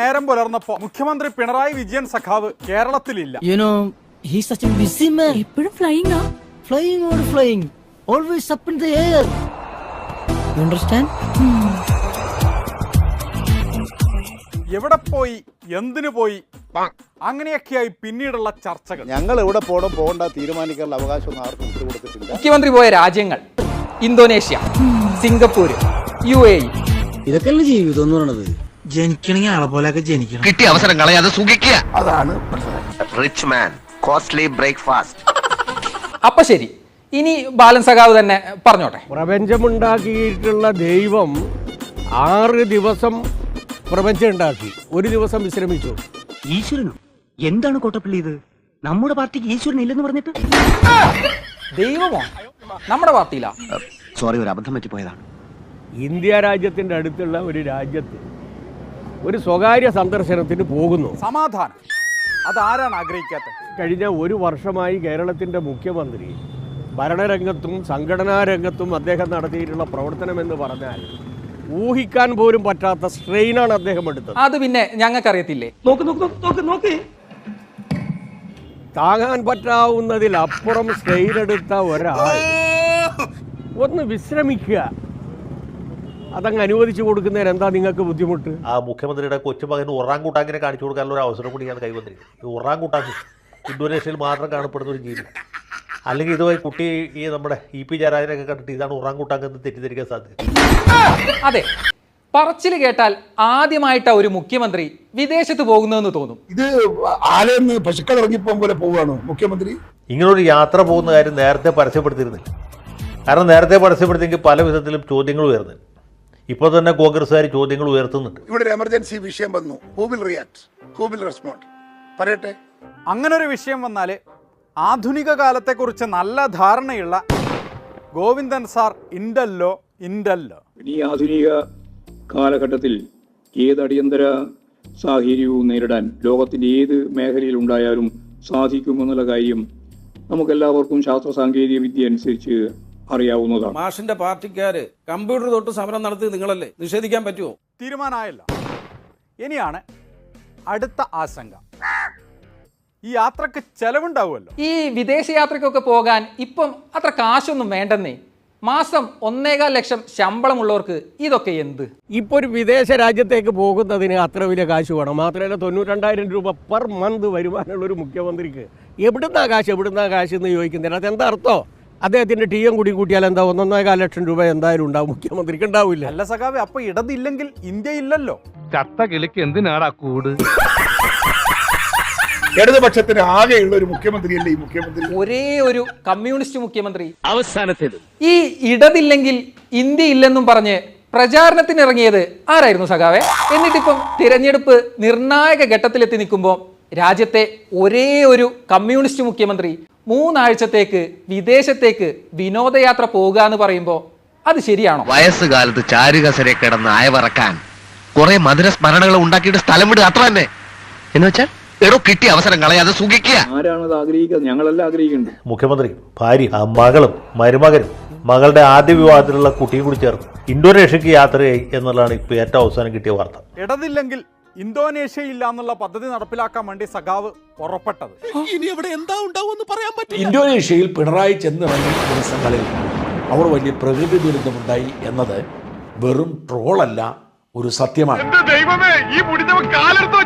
നേരം പുലർന്നപ്പോ മുഖ്യമന്ത്രി പിണറായി വിജയൻ സഖാവ് കേരളത്തിലില്ല. You know, he's such a busy man. എപ്പോഴും ഫ്ലൈയിങ് ആ? Flying or flying. Always up in the air. You എവിടെ പോയി എന്തിനു പോയി? അങ്ങനെയൊക്കെയായി പിന്നീടുള്ള ചർച്ചകൾ. ഞങ്ങൾ എവിടെ പോകണം പോകണ്ട തീരുമാനിക്കാനുള്ള അവകാശമൊന്നും ആർക്കും വിട്ടുകൊടുത്തിട്ടില്ല മുഖ്യമന്ത്രി പോയ രാജ്യങ്ങൾ ഇന്തോനേഷ്യ സിംഗപ്പൂർ യു എ ഇതൊക്കെ ഇതൊക്കെയല്ലേ ജീവിതം എന്ന് പറയണത്? ജനിക്കണമെങ്കിൽ ആളെ പോലെയൊക്കെ ജനിക്കണം. കിട്ടിയ അവസരം കളയാതെ സുഖിക്കുക. അതാണ് റിച്ച് മാൻ കോസ്റ്റ്ലി ബ്രേക്ക്ഫാസ്റ്റ് അപ്പൊ ശരി. ഇനി ബാലൻ സഖാവ് തന്നെ പറഞ്ഞോട്ടെ. പ്രപഞ്ചമുണ്ടാക്കിയിട്ടുള്ള ദൈവം ആറ് ദിവസം പ്രപഞ്ചം ഉണ്ടാക്കി ഒരു ദിവസം വിശ്രമിച്ചു. ഈശ്വരനും? എന്താണ് കോട്ടപ്പള്ളി ഇത്? നമ്മുടെ പാർട്ടിക്ക് ഈശ്വരൻ ഇല്ലെന്ന് പറഞ്ഞിട്ട്? ദൈവമോ? നമ്മുടെ പാർട്ടിയിലാ. സോറി ഒരു അബദ്ധം പറ്റിപ്പോയതാണ്. ഇന്ത്യ രാജ്യത്തിന്റെ അടുത്തുള്ള ഒരു രാജ്യത്ത് ഒരു സ്വകാര്യ സന്ദർശനത്തിന് പോകുന്നു. സമാധാനം. അതാരാണ് ആഗ്രഹിക്കാത്തത്? കഴിഞ്ഞ ഒരു വർഷമായി കേരളത്തിന്റെ മുഖ്യമന്ത്രി ഭരണരംഗത്തും സംഘടനാ രംഗത്തും അദ്ദേഹം നടത്തിയിട്ടുള്ള പ്രവർത്തനം എന്ന് പറഞ്ഞാൽ ഊഹിക്കാൻ പോലും പറ്റാത്ത സ്ട്രെയിനാണ് അദ്ദേഹം എടുത്തത്. അത് പിന്നെ ഞങ്ങൾക്കറിയത്തില്ലേ? നോക്ക് നോക്ക് നോക്ക് നോക്ക് നോക്ക്. താങ്ങാൻ പറ്റാവുന്നതിലപ്പുറം സ്ട്രെയിൻ എടുത്ത ഒരാൾ. ഒന്ന് വിശ്രമിക്കുക. അതങ്ങ് അനുവദിച്ചു കൊടുക്കുന്നതിന് എന്താ നിങ്ങൾക്ക് ബുദ്ധിമുട്ട്? ആ മുഖ്യമന്ത്രിയുടെ കൊച്ചുമകന് ഒറാങ്കൂട്ടാങ്ങിനെ കാണിച്ചു കൊടുക്കാനുള്ള ഒരു അവസരം കൂടിയാണ് കൈവന്നിരിക്കുന്നത് ഈ ഒറാങ്കൂട്ടാങ് ഇന്തോനേഷ്യയിൽ മാത്രം കാണപ്പെടുന്ന ഒരു ജീവി. അല്ലെങ്കിൽ ഇതുമായി കുട്ടി ഈ നമ്മുടെ ഇ പി ജയരാജനൊക്കെ കണ്ടിട്ട് ഇതാണ് ഒറാങ്കൂട്ടാങ് എന്ന് തെറ്റിദ്ധരിക്കാൻ സാധ്യത. അതെ. പറച്ചിൽ കേട്ടാൽ ആദ്യമായിട്ടാ ഒരു മുഖ്യമന്ത്രി വിദേശത്ത് പോകുന്നതെന്ന് തോന്നും. ഇത് ആലയെന്ന് പശുക്കൾ ഇറങ്ങിപ്പോകും പോലെ പോവുകയാണോ മുഖ്യമന്ത്രി? ഇങ്ങനൊരു യാത്ര പോകുന്ന കാര്യം നേരത്തെ പരസ്യപ്പെടുത്തിയിരുന്നില്ല. കാരണം നേരത്തെ പരസ്യപ്പെടുത്തിയെങ്കിൽ പല വിധത്തിലും ചോദ്യങ്ങൾ ഉയർന്നു ഇപ്പോൾ തന്നെ കോൺഗ്രസ്സുകാർ ചോദ്യങ്ങൾ ഉയർത്തുന്നുണ്ട്. ഇവിടെ ഒരു എമർജൻസി വിഷയം വന്നു. Who will react who will respond പറയട്ടെ. അങ്ങനെ ഒരു വിഷയം വന്നാൽ ആധുനിക കാലത്തെക്കുറിച്ച് നല്ല ധാരണയുള്ള ഗോവിന്ദൻ സാർ ഇൻഡല്ലോ ഇൻഡല്ലോ. ഈ ആധുനിക കാലഘട്ടത്തിൽ ഏത് അടിയന്തര സാഹചര്യവും നേരിടാൻ ലോകത്തിന്റെ ഏത് മേഖലയിൽ ഉണ്ടായാലും സാധിക്കുമെന്നുള്ള കാര്യം നമുക്കെല്ലാവർക്കും ശാസ്ത്ര സാങ്കേതിക വിദ്യ അനുസരിച്ച് അറിയാവുന്നതാണ്. മാഷിന്റെ പാർട്ടിക്കാര് കമ്പ്യൂട്ടർ തൊട്ട് സമരം നടത്തി നിങ്ങളല്ലേ? നിഷേധിക്കാൻ പറ്റുമോ തീരുമാനമായല്ല. ഇനിയാണ് അടുത്ത ആശങ്ക. ഈ യാത്രയ്ക്ക് ചെലവുണ്ടാവുമല്ലോ. ഈ വിദേശ യാത്രക്കൊക്കെ പോകാൻ ഇപ്പം അത്ര കാശൊന്നും വേണ്ടെന്നേ. മാസം ഒന്നേകാൽ ലക്ഷം ശമ്പളമുള്ളവർക്ക് ഇതൊക്കെ എന്ത്? ഇപ്പോൾ ഒരു വിദേശ രാജ്യത്തേക്ക് പോകുന്നതിന് അത്ര വലിയ കാശ് വേണം. മാത്രമല്ല തൊണ്ണൂറ്റണ്ടായിരം രൂപ പെർ മന്ത് വരുമാനമുള്ള ഒരു മുഖ്യമന്ത്രിക്ക് എവിടുന്നാ കാശ് എവിടുന്നാ കാശ് എന്ന് ചോദിക്കുന്നില്ല അത് എന്താ അർത്ഥം? അദ്ദേഹത്തിന്റെ ടി എം കൂടി കൂട്ടിയാൽ എന്താ ഒന്നൊന്നേകാൽ ലക്ഷം രൂപ എന്തായാലും ഉണ്ടാവും. മുഖ്യമന്ത്രിക്ക് ഉണ്ടാവില്ല. അല്ല സഖാവെ അപ്പൊ ഇടതില്ലെങ്കിൽ ഇന്ത്യ ഇല്ലല്ലോ. ചത്ത കിളിക്ക് എന്തിനാടാ കൂട്? ഇടതുപക്ഷത്തിന് ആകെയുള്ള ഒരു മുഖ്യമന്ത്രിയല്ലേ ഈ മുഖ്യമന്ത്രി? ഒരേ ഒരു കമ്മ്യൂണിസ്റ്റ് മുഖ്യമന്ത്രി. അവസാനത്തേത്. ഈ ഇടതില്ലെങ്കിൽ ഇന്ത്യ ഇല്ലെന്നും പറഞ്ഞ് പ്രചാരണത്തിനിറങ്ങിയത് ആരായിരുന്നു സഖാവെ? എന്നിട്ടിപ്പം തിരഞ്ഞെടുപ്പ് നിർണായക ഘട്ടത്തിലെത്തി നിൽക്കുമ്പോൾ രാജ്യത്തെ ഒരേ ഒരു കമ്മ്യൂണിസ്റ്റ് മുഖ്യമന്ത്രി മൂന്നാഴ്ചത്തേക്ക് വിദേശത്തേക്ക് വിനോദയാത്ര പോകുക എന്ന് പറയുമ്പോൾ അത് ശരിയാണോ? വയസ്സുകാലത്ത് ചാരുകസരെ കിടന്ന് അയവറക്കാൻ കുറെ മധുര സ്മരണകൾ ഉണ്ടാക്കിയിട്ട് സ്ഥലം വിടുക അത്ര തന്നെ. എന്ന് വെച്ചാൽ എടോ കിട്ടിയ അവസരം കളയാതെ സുഖിക്കുക. ആരാണത് ആഗ്രഹിക്കുന്നത് ഞങ്ങളെല്ലാം ആഗ്രഹിക്കുന്നുണ്ട് മുഖ്യമന്ത്രി ഭാര്യ മകളും മരുമകനും മകളുടെ ആദ്യ വിവാഹത്തിലുള്ള കുട്ടിയും കൂടി ചേർന്ന്. ഇന്തോനേഷ്യക്ക് യാത്രയായി എന്നുള്ളതാണ് ഇപ്പോൾ ഏറ്റവും അവസാനം കിട്ടിയ വാർത്ത. ഇടതില്ലെങ്കിൽ ഇന്തോനേഷ്യ ഇല്ല എന്നുള്ള പദ്ധതി നടപ്പിലാക്കാൻ വേണ്ടി സഖാവ് പുറപ്പെട്ടത്. ഇനി ഇവിടെ എന്താ ഉണ്ടാവും പറയാൻ പറ്റില്ല. ഇന്തോനേഷ്യയിൽ പിണറായി ചെന്നിറങ്ങിയ ദിവസങ്ങളിൽ അവർ വലിയ പ്രകൃതി ദുരന്തമുണ്ടായി എന്നത് വെറും ട്രോളല്ല ഒരു സത്യമാണ്. ദൈവമേ ഈ മുടിഞ്ഞവൻ കാലെടുത്ത്